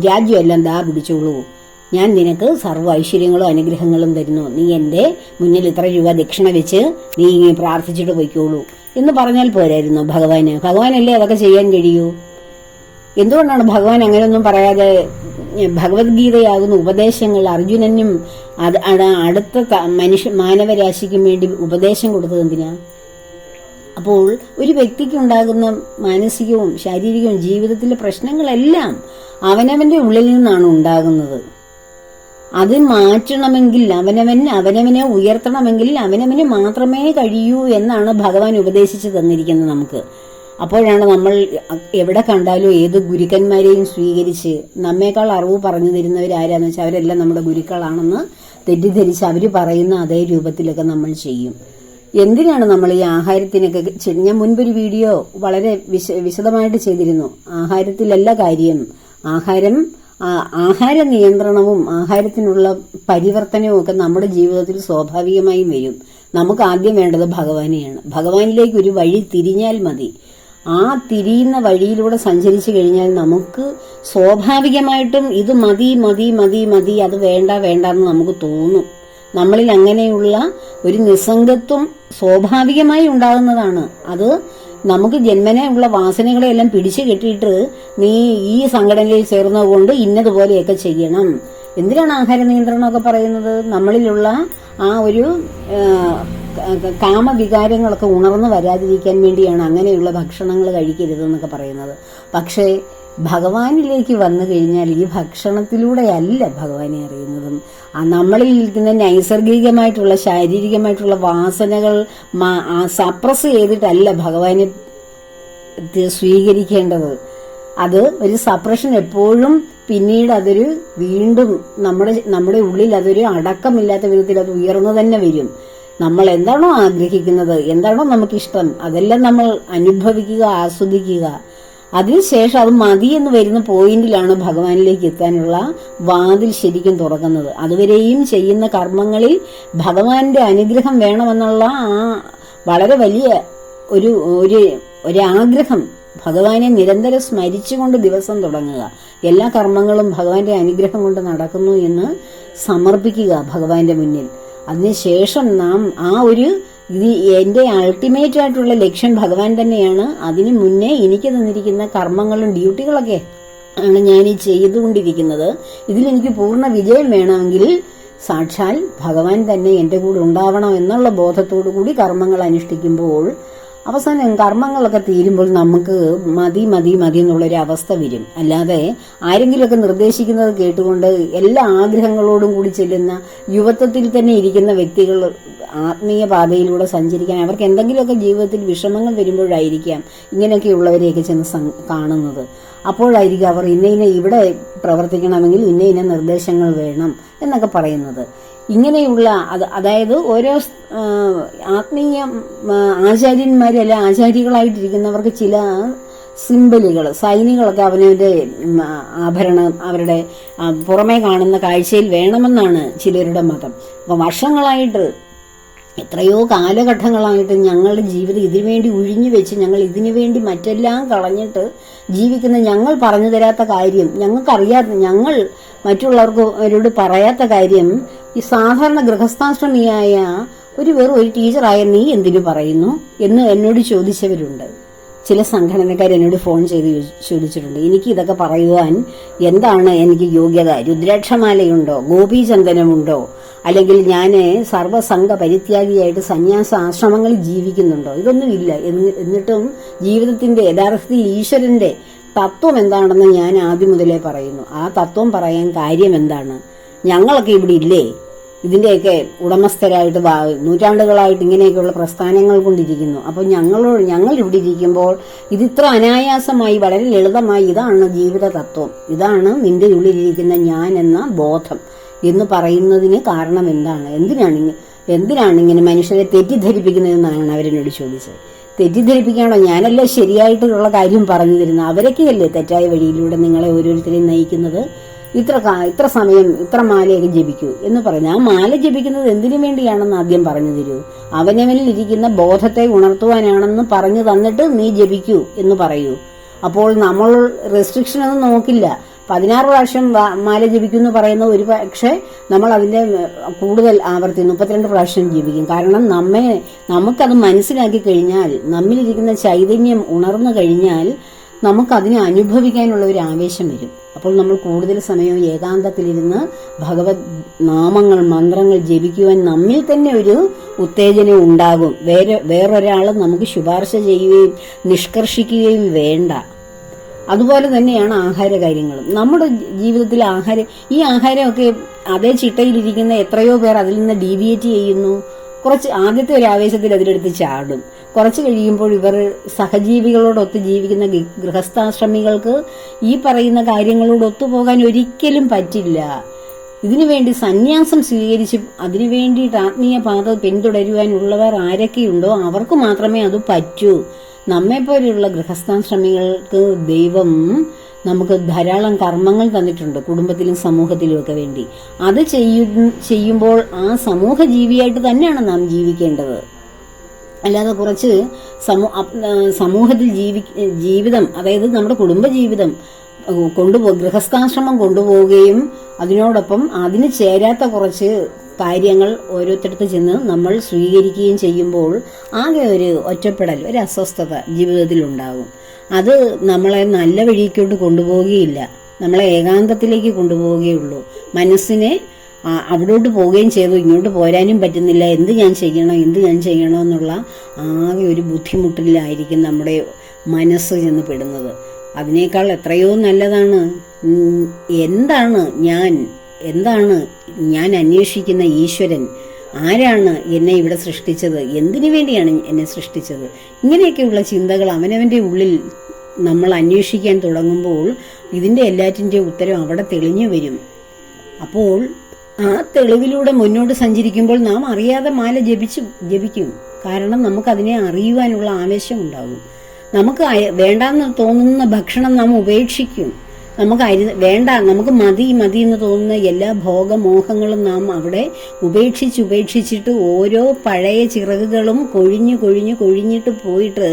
രാജ്യമെല്ലാം ദാ പിടിച്ചോളൂ. ഞാൻ നിനക്ക് സർവ ഐശ്വര്യങ്ങളും അനുഗ്രഹങ്ങളും തരുന്നു. നീ എന്റെ മുന്നിൽ ഇത്ര രൂപ ദക്ഷിണ വെച്ച് നീ ഇങ്ങനെ പ്രാർത്ഥിച്ചിട്ട് പോയിക്കോളൂ. എന്ന് പറഞ്ഞാൽ പോരായിരുന്നു ഭഗവാന്. ഭഗവാനല്ലേ അതൊക്കെ ചെയ്യാൻ കഴിയൂ? എന്തുകൊണ്ടാണ് ഭഗവാൻ അങ്ങനെയൊന്നും പറയാതെ ഭഗവത്ഗീതയാകുന്ന ഉപദേശങ്ങൾ അർജുനനും അത് അടുത്ത മനുഷ്യ മാനവരാശിക്കും വേണ്ടി ഉപദേശം കൊടുത്തത് എന്തിനാ? അപ്പോൾ ഒരു വ്യക്തിക്ക് ഉണ്ടാകുന്ന മാനസികവും ശാരീരികവും ജീവിതത്തിലെ പ്രശ്നങ്ങളെല്ലാം അവനവന്റെ ഉള്ളിൽ നിന്നാണ് ഉണ്ടാകുന്നത്. അത് മാറ്റണമെങ്കിൽ അവനവൻ അവനവനെ ഉയർത്തണമെങ്കിൽ അവനവന് മാത്രമേ കഴിയൂ എന്നാണ് ഭഗവാൻ ഉപദേശിച്ചു തന്നിരിക്കുന്നത് നമുക്ക്. അപ്പോഴാണ് നമ്മൾ എവിടെ കണ്ടാലും ഏത് ഗുരുക്കന്മാരെയും സ്വീകരിച്ച് നമ്മേക്കാൾ അറിവ് പറഞ്ഞു തരുന്നവരാരാന്ന് വെച്ചാൽ അവരെല്ലാം നമ്മുടെ ഗുരുക്കളാണെന്ന് തെറ്റിദ്ധരിച്ച് അവർ പറയുന്ന അതേ രൂപത്തിലൊക്കെ നമ്മൾ ചെയ്യും. എന്തിനാണ് നമ്മൾ ഈ ആഹാരത്തിനൊക്കെ ഞാൻ മുൻപൊരു വീഡിയോ വളരെ വിശ വിശദമായിട്ട് ചെയ്തിരുന്നു. ആഹാരത്തിലല്ല കാര്യം. ആഹാരം ആഹാര നിയന്ത്രണവും ആഹാരത്തിനുള്ള പരിവർത്തനവും ഒക്കെ നമ്മുടെ ജീവിതത്തിൽ സ്വാഭാവികമായും വരും. നമുക്ക് ആദ്യം വേണ്ടത് ഭഗവാനെയാണ്. ഭഗവാനിലേക്ക് ഒരു വഴി തിരിഞ്ഞാൽ മതി. ആ തിരിയുന്ന വഴിയിലൂടെ സഞ്ചരിച്ചു കഴിഞ്ഞാൽ നമുക്ക് സ്വാഭാവികമായിട്ടും ഇത് മതി മതി മതി മതി അത് വേണ്ട വേണ്ട എന്ന് നമുക്ക് തോന്നും. നമ്മളിൽ അങ്ങനെയുള്ള ഒരു നിസ്സംഗത്വം സ്വാഭാവികമായി ഉണ്ടാകുന്നതാണ്. അത് നമുക്ക് ജന്മനെ ഉള്ള വാസനകളെല്ലാം പിടിച്ചു കെട്ടിയിട്ട് നീ ഈ സംഘടനയിൽ ചേർന്നതുകൊണ്ട് ഇന്നതുപോലെയൊക്കെ ചെയ്യണം. എന്തിനാണ് ആഹാര നിയന്ത്രണം ഒക്കെ പറയുന്നത്? നമ്മളിലുള്ള ആ ഒരു കാമവികാരങ്ങളൊക്കെ ഉണർന്നു വരാതിരിക്കാൻ വേണ്ടിയാണ് അങ്ങനെയുള്ള ഭക്ഷണങ്ങൾ കഴിക്കരുതെന്നൊക്കെ പറയുന്നത്. പക്ഷേ ഭഗവാനിലേക്ക് വന്നു കഴിഞ്ഞാൽ ഈ ഭക്ഷണത്തിലൂടെയല്ല ഭഗവാനെ അറിയുന്നതും. ആ നമ്മളിൽ ഇരിക്കുന്ന നൈസർഗികമായിട്ടുള്ള ശാരീരികമായിട്ടുള്ള വാസനകൾ സപ്രസ് ചെയ്തിട്ടല്ല ഭഗവാനെ സ്വീകരിക്കേണ്ടത്. അത് ഒരു സപ്രഷൻ എപ്പോഴും പിന്നീട് അതൊരു വീണ്ടും നമ്മുടെ നമ്മുടെ ഉള്ളിൽ അതൊരു അടക്കമില്ലാത്ത വിധത്തിൽ അത് ഉയർന്നു തന്നെ വരും. നമ്മൾ എന്താണോ ആഗ്രഹിക്കുന്നത് എന്താണോ നമുക്കിഷ്ടം അതെല്ലാം നമ്മൾ അനുഭവിക്കുക ആസ്വദിക്കുക. അതിനുശേഷം അത് മതി എന്ന് വരുന്ന പോയിന്റിലാണ് ഭഗവാനിലേക്ക് എത്താനുള്ള വാതിൽ ശരിക്കും തുറക്കുന്നത്. അതുവരെയും ചെയ്യുന്ന കർമ്മങ്ങളിൽ ഭഗവാന്റെ അനുഗ്രഹം വേണമെന്നുള്ള ആ വളരെ വലിയ ഒരു ഒരു ഒരാഗ്രഹം ഭഗവാനെ നിരന്തരം സ്മരിച്ചുകൊണ്ട് ദിവസം തുടങ്ങുക. എല്ലാ കർമ്മങ്ങളും ഭഗവാന്റെ അനുഗ്രഹം കൊണ്ട് നടക്കുന്നു എന്ന് സമർപ്പിക്കുക ഭഗവാന്റെ മുന്നിൽ. അതിനുശേഷം നാം ആ ഒരു ഇത് എന്റെ അൾട്ടിമേറ്റ് ആയിട്ടുള്ള ലക്ഷ്യം ഭഗവാൻ തന്നെയാണ്. അതിനു മുന്നേ എനിക്ക് തന്നിരിക്കുന്ന കർമ്മങ്ങളും ഡ്യൂട്ടികളൊക്കെ ആണ് ഞാൻ ഈ ചെയ്തുകൊണ്ടിരിക്കുന്നത്. ഇതിലെനിക്ക് പൂർണ വിജയം വേണമെങ്കിൽ സാക്ഷാൽ ഭഗവാൻ തന്നെ എന്റെ കൂടെ ഉണ്ടാവണം എന്നുള്ള ബോധത്തോടു കൂടി കർമ്മങ്ങൾ അനുഷ്ഠിക്കുമ്പോൾ അവസാനം കർമ്മങ്ങളൊക്കെ തീരുമ്പോൾ നമുക്ക് മതി മതി മതി എന്നുള്ളൊരു അവസ്ഥ വരും. അല്ലാതെ ആരെങ്കിലുമൊക്കെ നിർദ്ദേശിക്കുന്നത് കേട്ടുകൊണ്ട് എല്ലാ ആഗ്രഹങ്ങളോടും കൂടി ചെല്ലുന്ന യുവത്വത്തിൽ തന്നെ ഇരിക്കുന്ന വ്യക്തികൾ ആത്മീയ പാതയിലൂടെ സഞ്ചരിക്കാൻ അവർക്ക് എന്തെങ്കിലുമൊക്കെ ജീവിതത്തിൽ വിഷമങ്ങൾ വരുമ്പോഴായിരിക്കാം ഇങ്ങനെയൊക്കെയുള്ളവരെയൊക്കെ ചെന്ന് കാണുന്നത്. അപ്പോഴായിരിക്കും അവർ ഇന്ന ഇന്ന ഇവിടെ പ്രവർത്തിക്കണമെങ്കിൽ ഇന്ന ഇന്ന നിർദ്ദേശങ്ങൾ വേണം എന്നൊക്കെ പറയുന്നത്. ഇങ്ങനെയുള്ള അത് അതായത് ഓരോ ആത്മീയ ആചാര്യന്മാരല്ല ആചാര്യന്മാര് ആചാര്യകളായിട്ടിരിക്കുന്നവർക്ക് ചില സിമ്പലുകൾ സൈനികളൊക്കെ അവനവന്റെ ആഭരണം അവരുടെ പുറമേ കാണുന്ന കാഴ്ചയിൽ വേണമെന്നാണ് ചിലരുടെ മതം. അപ്പൊ വർഷങ്ങളായിട്ട് എത്രയോ കാലഘട്ടങ്ങളായിട്ട് ഞങ്ങളുടെ ജീവിതം ഇതിനു വേണ്ടി ഒഴിഞ്ഞു വെച്ച് ഞങ്ങൾ ഇതിനു വേണ്ടി മറ്റെല്ലാം കളഞ്ഞിട്ട് ജീവിക്കുന്ന ഞങ്ങൾ പറഞ്ഞു തരാത്ത കാര്യം ഞങ്ങൾക്കറിയാത്ത ഞങ്ങൾ മറ്റുള്ളവർക്ക് അവരോട് പറയാത്ത കാര്യം ഈ സാധാരണ ഗൃഹസ്ഥാശ്രമിയായ ഒരു വെറും ഒരു ടീച്ചറായ നീ എന്തിനു പറയുന്നു എന്ന് എന്നോട് ചോദിച്ചവരുണ്ട്. ചില സംഘടനക്കാർ എന്നോട് ഫോൺ ചെയ്ത് ചോദിച്ചിട്ടുണ്ട്. എനിക്ക് ഇതൊക്കെ പറയുവാൻ എന്താണ് എനിക്ക് യോഗ്യത? രുദ്രാക്ഷമാലയുണ്ടോ? ഗോപീചന്ദനമുണ്ടോ? അല്ലെങ്കിൽ ഞാൻ സർവസംഘ പരിത്യാഗിയായിട്ട് സന്യാസ ആശ്രമങ്ങളിൽ ജീവിക്കുന്നുണ്ടോ? ഇതൊന്നുമില്ല എന്ന് എന്നിട്ടും ജീവിതത്തിന്റെ യഥാർത്ഥത്തിൽ ഈശ്വരന്റെ തത്വം എന്താണെന്ന് ഞാൻ ആദ്യം മുതലേ പറയുന്നു. ആ തത്വം പറയാൻ കാര്യം എന്താണ്? ഞങ്ങളൊക്കെ ഇവിടെ ഇല്ലേ? ഇതിന്റെയൊക്കെ ഉടമസ്ഥരായിട്ട് നൂറ്റാണ്ടുകളായിട്ട് ഇങ്ങനെയൊക്കെയുള്ള പ്രസ്ഥാനങ്ങൾ കൊണ്ടിരിക്കുന്നു. അപ്പോൾ ഞങ്ങളോട് ഞങ്ങൾ ഇവിടെ ഇരിക്കുമ്പോൾ ഇതിത്ര അനായാസമായി വളരെ ലളിതമായി ഇതാണ് ജീവിത തത്വം ഇതാണ് നിന്റെ ഉള്ളിലിരിക്കുന്ന ഞാൻ എന്ന ബോധം എന്ന് പറയുന്നതിന് കാരണം എന്താണ്? എന്തിനാണ് എന്തിനാണ് ഇങ്ങനെ മനുഷ്യരെ തെറ്റിദ്ധരിപ്പിക്കുന്നതെന്നാണ് അവരെന്നോട് ചോദിച്ചത്. തെറ്റിദ്ധരിപ്പിക്കാണോ? ഞാനല്ല ശരിയായിട്ടുള്ള കാര്യം പറഞ്ഞു തരുന്നത്? അവരൊക്കെയല്ലേ തെറ്റായ വഴിയിലൂടെ നിങ്ങളെ ഓരോരുത്തരെയും നയിക്കുന്നത്? ഇത്ര ഇത്ര സമയം ഇത്ര മാലയൊക്കെ ജപിക്കൂ എന്ന് പറഞ്ഞു. ആ മാല ജപിക്കുന്നത് എന്തിനു വേണ്ടിയാണെന്ന് ആദ്യം പറഞ്ഞു തരൂ. അവനവനിൽ ഇരിക്കുന്ന ബോധത്തെ ഉണർത്തുവാനാണെന്ന് പറഞ്ഞു തന്നിട്ട് നീ ജപിക്കൂ എന്ന് പറയൂ. അപ്പോൾ നമ്മൾ റെസ്ട്രിക്ഷൻ ഒന്നും നോക്കില്ല. പതിനാറ് പ്രാവശ്യം മാല ജപിക്കും എന്ന് പറയുന്ന ഒരു പക്ഷേ നമ്മൾ അതിന്റെ കൂടുതൽ ആവർത്തി മുപ്പത്തിരണ്ട് പ്രാവശ്യം ജപിക്കും. കാരണം നമ്മെ നമുക്കത് മനസ്സിലാക്കി കഴിഞ്ഞാൽ നമ്മിലിരിക്കുന്ന ചൈതന്യം ഉണർന്നു കഴിഞ്ഞാൽ നമുക്കതിനെ അനുഭവിക്കാനുള്ള ഒരു ആവേശം വരും. അപ്പോൾ നമ്മൾ കൂടുതൽ സമയവും ഏകാന്തത്തിലിരുന്ന് ഭഗവത് നാമങ്ങൾ മന്ത്രങ്ങൾ ജപിക്കുവാൻ നമ്മിൽ തന്നെ ഒരു ഉത്തേജനം ഉണ്ടാകും. വേറെ വേറൊരാൾ നമുക്ക് ശുപാർശ ചെയ്യുകയും നിഷ്കർഷിക്കുകയും വേണ്ട. അതുപോലെ തന്നെയാണ് ആഹാര കാര്യങ്ങളും നമ്മുടെ ജീവിതത്തിൽ ആഹാരം ഈ ആഹാരമൊക്കെ അതേ ചിട്ടയിലിരിക്കുന്ന എത്രയോ പേർ അതിൽ നിന്ന് ഡീവിയേറ്റ് ചെയ്യുന്നു. കുറച്ച് ആദ്യത്തെ ഒരു ആവേശത്തിൽ അതിലെടുത്ത് ചാടും. കുറച്ച് കഴിയുമ്പോൾ ഇവർ സഹജീവികളോടൊത്ത് ജീവിക്കുന്ന ഗൃഹസ്ഥാശ്രമികൾക്ക് ഈ പറയുന്ന കാര്യങ്ങളോട് ഒത്തുപോകാൻ ഒരിക്കലും പറ്റില്ല. ഇതിനുവേണ്ടി സന്യാസം സ്വീകരിച്ച് അതിനു വേണ്ടിയിട്ട് ആത്മീയ പാത പിന്തുടരുവാനുള്ളവർ ആരൊക്കെയുണ്ടോ അവർക്ക് മാത്രമേ അത് പറ്റൂ. നമ്മെപ്പോലെയുള്ള ഗൃഹസ്ഥാശ്രമികൾക്ക് ദൈവം നമുക്ക് ധാരാളം കർമ്മങ്ങൾ തന്നിട്ടുണ്ട് കുടുംബത്തിലും സമൂഹത്തിലും ഒക്കെ വേണ്ടി. അത് ചെയ്യു ചെയ്യുമ്പോൾ ആ സമൂഹ ജീവിയായിട്ട് തന്നെയാണ് നാം ജീവിക്കേണ്ടത്. അല്ലാതെ കുറച്ച് സമൂ സമൂഹത്തിൽ ജീവി ജീവിതം അതായത് നമ്മുടെ കുടുംബ ജീവിതം കൊണ്ടുപോ ഗൃഹസ്ഥാശ്രമം കൊണ്ടുപോവുകയും അതിനോടൊപ്പം അതിന് ചേരാത്ത കുറച്ച് കാര്യങ്ങൾ ഓരോരുത്തരത്ത് ചെന്ന് നമ്മൾ സ്വീകരിക്കുകയും ചെയ്യുമ്പോൾ ആകെ ഒരു ഒറ്റപ്പെടൽ ഒരു അസ്വസ്ഥത ജീവിതത്തിൽ ഉണ്ടാകും അത് നമ്മളെ നല്ല വഴിക്കോട്ട് കൊണ്ടുപോവുകയില്ല. നമ്മളെ ഏകാന്തത്തിലേക്ക് കൊണ്ടുപോവുകയുള്ളൂ. മനസ്സിനെ അവിടോട്ട് പോവുകയും ചെയ്തു. ഇങ്ങോട്ട് പോരാനും പറ്റുന്നില്ല. എന്ത് ഞാൻ ചെയ്യണം എന്ത് ഞാൻ ചെയ്യണം എന്നുള്ള ആകെ ഒരു ബുദ്ധിമുട്ടിലായിരിക്കും നമ്മുടെ മനസ്സ് ചെന്ന് പെടുന്നത്. അതിനേക്കാൾ എത്രയോ നല്ലതാണ്. എന്താണ് ഞാൻ എന്താണ് ഞാൻ അന്വേഷിക്കുന്ന ഈശ്വരൻ? ആരാണ് എന്നെ ഇവിടെ സൃഷ്ടിച്ചത്? എന്തിനു വേണ്ടിയാണ് എന്നെ സൃഷ്ടിച്ചത്? ഇങ്ങനെയൊക്കെയുള്ള ചിന്തകൾ അവനവന്റെ ഉള്ളിൽ നമ്മൾ അന്വേഷിക്കാൻ തുടങ്ങുമ്പോൾ ഇതിന്റെ എല്ലാറ്റിന്റെ ഉത്തരം അവിടെ തെളിഞ്ഞു വരും. അപ്പോൾ ആ തെളിവിലൂടെ മുന്നോട്ട് സഞ്ചരിക്കുമ്പോൾ നാം അറിയാതെ മാല ജപിച്ചു ജപിക്കും. കാരണം നമുക്കതിനെ അറിയുവാനുള്ള ആവേശം ഉണ്ടാകും നമുക്ക് വേണ്ടാന്ന് തോന്നുന്ന ഭക്ഷണം നാം ഉപേക്ഷിക്കും. നമുക്ക് അരി വേണ്ട നമുക്ക് മതി മതി എന്ന് തോന്നുന്ന എല്ലാ ഭോഗമോഹങ്ങളും നാം അവിടെ ഉപേക്ഷിച്ച് ഉപേക്ഷിച്ചിട്ട് ഓരോ പഴയ ചിറകുകളും കൊഴിഞ്ഞു കൊഴിഞ്ഞു കൊഴിഞ്ഞിട്ട് പോയിട്ട്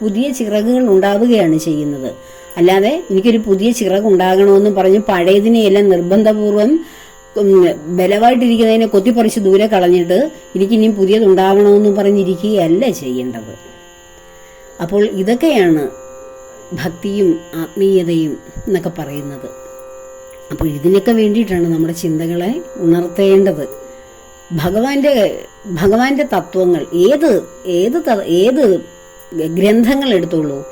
പുതിയ ചിറകുകൾ ഉണ്ടാവുകയാണ് ചെയ്യുന്നത്. അല്ലാതെ എനിക്കൊരു പുതിയ ചിറക് ഉണ്ടാകണമെന്ന് പറഞ്ഞ് പഴയതിനെയെല്ലാം നിർബന്ധപൂർവം ഉം, ബലമായിട്ടിരിക്കുന്നതിനെ കൊത്തിപ്പറിച്ച് ദൂരെ കളഞ്ഞിട്ട് എനിക്കിനിയും പുതിയതുണ്ടാവണമെന്ന് പറഞ്ഞിരിക്കുകയല്ല ചെയ്യേണ്ടത്. അപ്പോൾ ഇതൊക്കെയാണ് ഭക്തിയും ആത്മീയതയും എന്നൊക്കെ പറയുന്നത്. അപ്പോൾ ഇതിനൊക്കെ വേണ്ടിയിട്ടാണ് നമ്മുടെ ചിന്തകളെ ഉണർത്തേണ്ടത്. ഭഗവാന്റെ ഭഗവാന്റെ തത്വങ്ങൾ ഏത് ഏത് ഏത് ഗ്രന്ഥങ്ങൾ എടുത്തോളൂ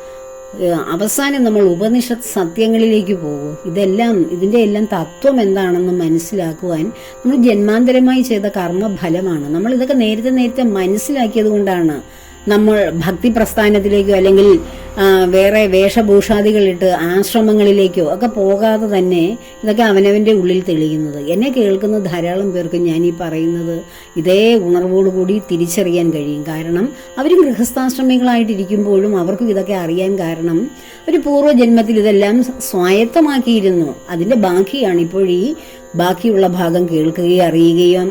അവസാനം നമ്മൾ ഉപനിഷത്ത് സത്യങ്ങളിലേക്ക് പോകും. ഇതെല്ലാം ഇതിന്റെ എല്ലാം തത്വം എന്താണെന്ന് മനസ്സിലാക്കുവാൻ നമ്മൾ ജന്മാന്തരമായി ചെയ്ത കർമ്മഫലമാണ്. നമ്മൾ ഇതൊക്കെ നേരത്തെ നേരത്തെ മനസ്സിലാക്കിയത് കൊണ്ടാണ് നമ്മൾ ഭക്തി പ്രസ്ഥാനത്തിലേക്കോ അല്ലെങ്കിൽ വേറെ വേഷഭൂഷാദികളിട്ട് ആശ്രമങ്ങളിലേക്കോ ഒക്കെ പോകാതെ തന്നെ ഇതൊക്കെ അവനവന്റെ ഉള്ളിൽ തെളിയുന്നത്. എന്നെ കേൾക്കുന്ന ധാരാളം പേർക്ക് ഞാൻ ഈ പറയുന്നത് ഇതേ ഉണർവോടുകൂടി തിരിച്ചറിയാൻ കഴിയും. കാരണം അവരും ഗൃഹസ്ഥാശ്രമികളായിട്ടിരിക്കുമ്പോഴും അവർക്കും ഇതൊക്കെ അറിയാൻ കാരണം ഒരു പൂർവജന്മത്തിൽ ഇതെല്ലാം സ്വായത്തമാക്കിയിരുന്നു. അതിന്റെ ബാക്കിയാണ് ഇപ്പോഴീ ബാക്കിയുള്ള ഭാഗം കേൾക്കുകയും അറിയുകയും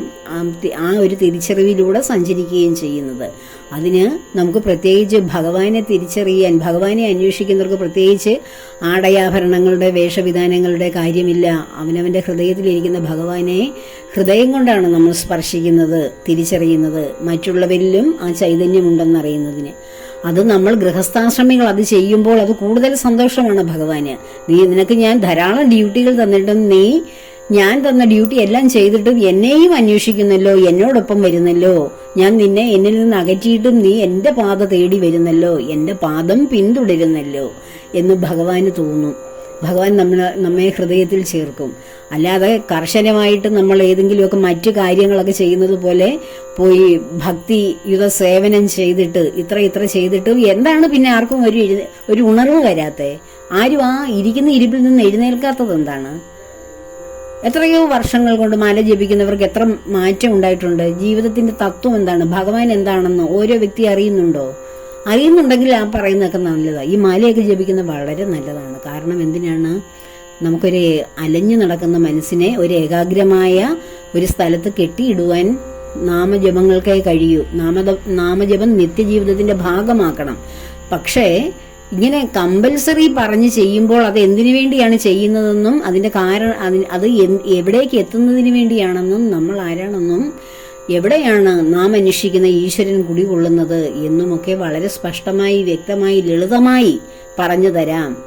ആ ഒരു തിരിച്ചറിവിലൂടെ സഞ്ചരിക്കുകയും ചെയ്യുന്നത്. അതിന് നമുക്ക് പ്രത്യേകിച്ച് ഭഗവാനെ തിരിച്ചറിയാൻ ഭഗവാനെ അന്വേഷിക്കുന്നവർക്ക് പ്രത്യേകിച്ച് ആടയാഭരണങ്ങളുടെ വേഷവിധാനങ്ങളുടെ കാര്യമില്ല. അവനവന്റെ ഹൃദയത്തിലിരിക്കുന്ന ഭഗവാനെ ഹൃദയം കൊണ്ടാണ് നമ്മൾ സ്പർശിക്കുന്നത് തിരിച്ചറിയുന്നത്. മറ്റുള്ളവരിലും ആ ചൈതന്യമുണ്ടെന്നറിയുന്നതിന്. അത് നമ്മൾ ഗൃഹസ്ഥാശ്രമികൾ അത് ചെയ്യുമ്പോൾ അത് കൂടുതൽ സന്തോഷമാണ് ഭഗവാന്. നീ നിനക്ക് ഞാൻ ധാരാളം ഡ്യൂട്ടികൾ തന്നിട്ടും നീ ഞാൻ തന്ന ഡ്യൂട്ടി എല്ലാം ചെയ്തിട്ടും എന്നെയും അന്വേഷിക്കുന്നല്ലോ എന്നോടൊപ്പം വരുന്നല്ലോ. ഞാൻ നിന്നെ എന്നിൽ നിന്ന് അകറ്റിയിട്ടും നീ എന്റെ പാത തേടി വരുന്നല്ലോ എന്റെ പാദം പിന്തുടരുന്നല്ലോ എന്ന് ഭഗവാന് തോന്നും. ഭഗവാൻ നമ്മൾ നമ്മെ ഹൃദയത്തിൽ ചേർക്കും. അല്ലാതെ കർശനമായിട്ട് നമ്മൾ ഏതെങ്കിലുമൊക്കെ മറ്റു കാര്യങ്ങളൊക്കെ ചെയ്യുന്നത് പോലെ പോയി ഭക്തി യുധ സേവനം ചെയ്തിട്ട് ഇത്ര ഇത്ര ചെയ്തിട്ട് എന്താണ് പിന്നെ ആർക്കും ഒരു ഒരു ഉണർവ് വരാത്തേ? ആരും ആ ഇരിക്കുന്ന ഇരിപ്പിൽ നിന്ന് എഴുന്നേൽക്കാത്തത് എന്താണ്? എത്രയോ വർഷങ്ങൾ കൊണ്ട് മാല ജപിക്കുന്നവർക്ക് എത്ര മാറ്റം ഉണ്ടായിട്ടുണ്ട്. ജീവിതത്തിന്റെ തത്വം എന്താണ്? ഭഗവാൻ എന്താണെന്ന് ഓരോ വ്യക്തി അറിയുന്നുണ്ടോ? അറിയുന്നുണ്ടെങ്കിൽ ആ പറയുന്നതൊക്കെ നല്ലതാണ് ഈ മാലയൊക്കെ ജപിക്കുന്നത് വളരെ നല്ലതാണ്. കാരണം എന്തിനാണ്? നമുക്കൊരു അലഞ്ഞു നടക്കുന്ന മനസ്സിനെ ഒരു ഏകാഗ്രമായ ഒരു സ്ഥലത്ത് കെട്ടിയിടുവാൻ നാമജപങ്ങൾക്കേ കഴിയൂ. നാമ നാമജപം നിത്യജീവിതത്തിന്റെ ഭാഗമാക്കണം. പക്ഷേ ഇങ്ങനെ കമ്പൽസറി പറഞ്ഞ് ചെയ്യുമ്പോൾ അത് എന്തിനു വേണ്ടിയാണ് ചെയ്യുന്നതെന്നും അതിന്റെ കാരണം അതിന് അത് എവിടേക്ക് എത്തുന്നതിന് വേണ്ടിയാണെന്നും നമ്മൾ ആരാണെന്നും എവിടെയാണ് നാം അന്വേഷിക്കുന്ന ഈശ്വരൻ കുടികൊള്ളുന്നത് എന്നുമൊക്കെ വളരെ സ്പഷ്ടമായി വ്യക്തമായി ലളിതമായി പറഞ്ഞു തരാം.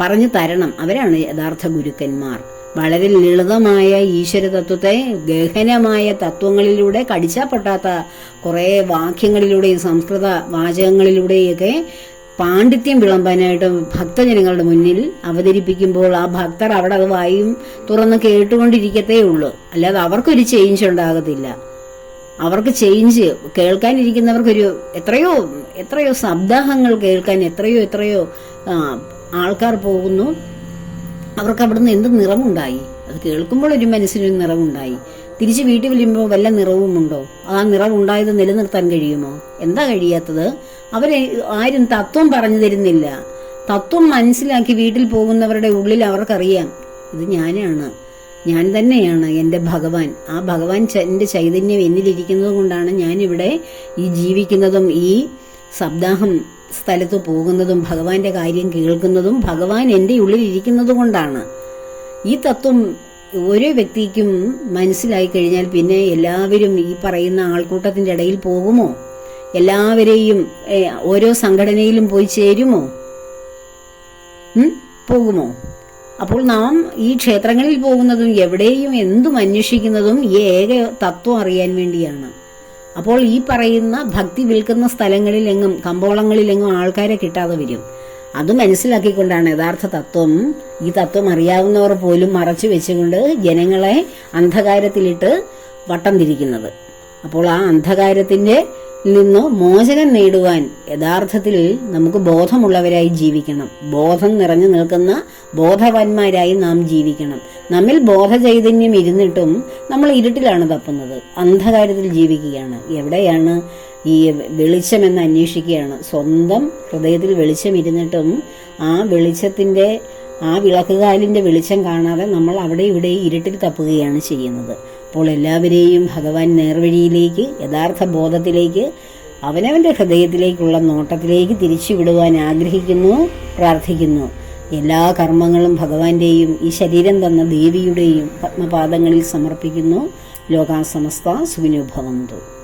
പറഞ്ഞു തരണം. അവരാണ് യഥാർത്ഥ ഗുരുക്കന്മാർ. വളരെ ലളിതമായ ഈശ്വര തത്വത്തെ ഗഹനമായ തത്വങ്ങളിലൂടെ കടിച്ചാൽ പൊട്ടാത്ത കുറേ വാക്യങ്ങളിലൂടെയും സംസ്കൃത വാചകങ്ങളിലൂടെയൊക്കെ പാണ്ഡിത്യം വിളമ്പാനായിട്ട് ഭക്തജനങ്ങളുടെ മുന്നിൽ അവതരിപ്പിക്കുമ്പോൾ ആ ഭക്തർ അവിടെ അത് വായും തുറന്ന് കേട്ടുകൊണ്ടിരിക്കത്തേ ഉള്ളൂ അല്ലാതെ അവർക്കൊരു ചേഞ്ച് ഉണ്ടാകത്തില്ല. അവർക്ക് ചേഞ്ച് കേൾക്കാനിരിക്കുന്നവർക്കൊരു എത്രയോ എത്രയോ ശബ്ദാഹങ്ങൾ കേൾക്കാൻ എത്രയോ എത്രയോ ആൾക്കാർ പോകുന്നു. അവർക്ക് അവിടുന്ന് എന്ത് നിറമുണ്ടായി അത് കേൾക്കുമ്പോൾ ഒരു മനസ്സിനൊരു നിറമുണ്ടായി തിരിച്ച് വീട്ടിൽ വരുമ്പോൾ വല്ല നിറവുമുണ്ടോ? ആ നിറവുണ്ടായത് നിലനിർത്താൻ കഴിയുമോ? എന്താ കഴിയാത്തത്? അവരെ ആരും തത്വം പറഞ്ഞു തരുന്നില്ല. തത്വം മനസ്സിലാക്കി വീട്ടിൽ പോകുന്നവരുടെ ഉള്ളിൽ അവർക്കറിയാം ഇത് ഞാനാണ് ഞാൻ തന്നെയാണ് എന്റെ ഭഗവാൻ. ആ ഭഗവാൻ എന്റെ ചൈതന്യം എന്നിലിരിക്കുന്നത് കൊണ്ടാണ് ഞാനിവിടെ ഈ ജീവിക്കുന്നതും ഈ സപ്താഹം സ്ഥലത്ത് പോകുന്നതും ഭഗവാന്റെ കാര്യം കേൾക്കുന്നതും ഭഗവാൻ എന്റെ ഉള്ളിൽ ഇരിക്കുന്നത് കൊണ്ടാണ്. ഈ തത്വം ഓരോ വ്യക്തിക്കും മനസ്സിലായി കഴിഞ്ഞാൽ പിന്നെ എല്ലാവരും ഈ പറയുന്ന ആൾക്കൂട്ടത്തിന്റെ ഇടയിൽ പോകുമോ? എല്ലാവരെയും ഓരോ സംഘടനയിലും പോയി ചേരുമോ? പോകുമോ? അപ്പോൾ നാം ഈ ക്ഷേത്രങ്ങളിൽ പോകുന്നതും എവിടെയും എന്തും അന്വേഷിക്കുന്നതും ഈ ഏക തത്വം അറിയാൻ വേണ്ടിയാണ്. അപ്പോൾ ഈ പറയുന്ന ഭക്തി വിൽക്കുന്ന സ്ഥലങ്ങളിലെങ്ങും കമ്പോളങ്ങളിലെങ്ങും ആൾക്കാരെ കിട്ടാതെ വരും. അത് മനസ്സിലാക്കിക്കൊണ്ടാണ് യഥാർത്ഥ തത്വം. ഈ തത്വം അറിയാവുന്നവർ പോലും മറച്ചു വെച്ചുകൊണ്ട് ജനങ്ങളെ അന്ധകാരത്തിലിട്ട് വട്ടം തിരിക്കുന്നത്. അപ്പോൾ ആ അന്ധകാരത്തിന്റെ നിന്ന് മോചനം നേടുവാൻ യഥാർത്ഥത്തിൽ നമുക്ക് ബോധമുള്ളവരായി ജീവിക്കണം. ബോധം നിറഞ്ഞു നിൽക്കുന്ന ബോധവാന്മാരായി നാം ജീവിക്കണം. നമ്മിൽ ബോധചൈതന്യം ഇരുന്നിട്ടും നമ്മൾ ഇരുട്ടിലാണ് തപ്പുന്നത്. അന്ധകാരത്തിൽ ജീവിക്കുകയാണ്. എവിടെയാണ് ഈ വെളിച്ചം എന്ന് അന്വേഷിക്കുകയാണ്. സ്വന്തം ഹൃദയത്തിൽ വെളിച്ചം ഇരുന്നിട്ടും ആ വെളിച്ചത്തിന്റെ ആ വിളക്കുകാലിന്റെ വെളിച്ചം കാണാതെ നമ്മൾ അവിടെ ഇവിടെ ഇരുട്ടിൽ തപ്പുകയാണ് ചെയ്യുന്നത്. അപ്പോൾ എല്ലാവരെയും ഭഗവാൻ നേർവഴിയിലേക്ക് യഥാർത്ഥ ബോധത്തിലേക്ക് അവനവന്റെ ഹൃദയത്തിലേക്കുള്ള നോട്ടത്തിലേക്ക് തിരിച്ചു വിടുവാൻ ആഗ്രഹിക്കുന്നു പ്രാർത്ഥിക്കുന്നു. എല്ലാ കർമ്മങ്ങളും ഭഗവാന്റെയും ഈ ശരീരം തന്ന ദേവിയുടെയും പത്മപാദങ്ങളിൽ സമർപ്പിക്കുന്നു. ലോകാസമസ്ത സുവിനുഭവന്തു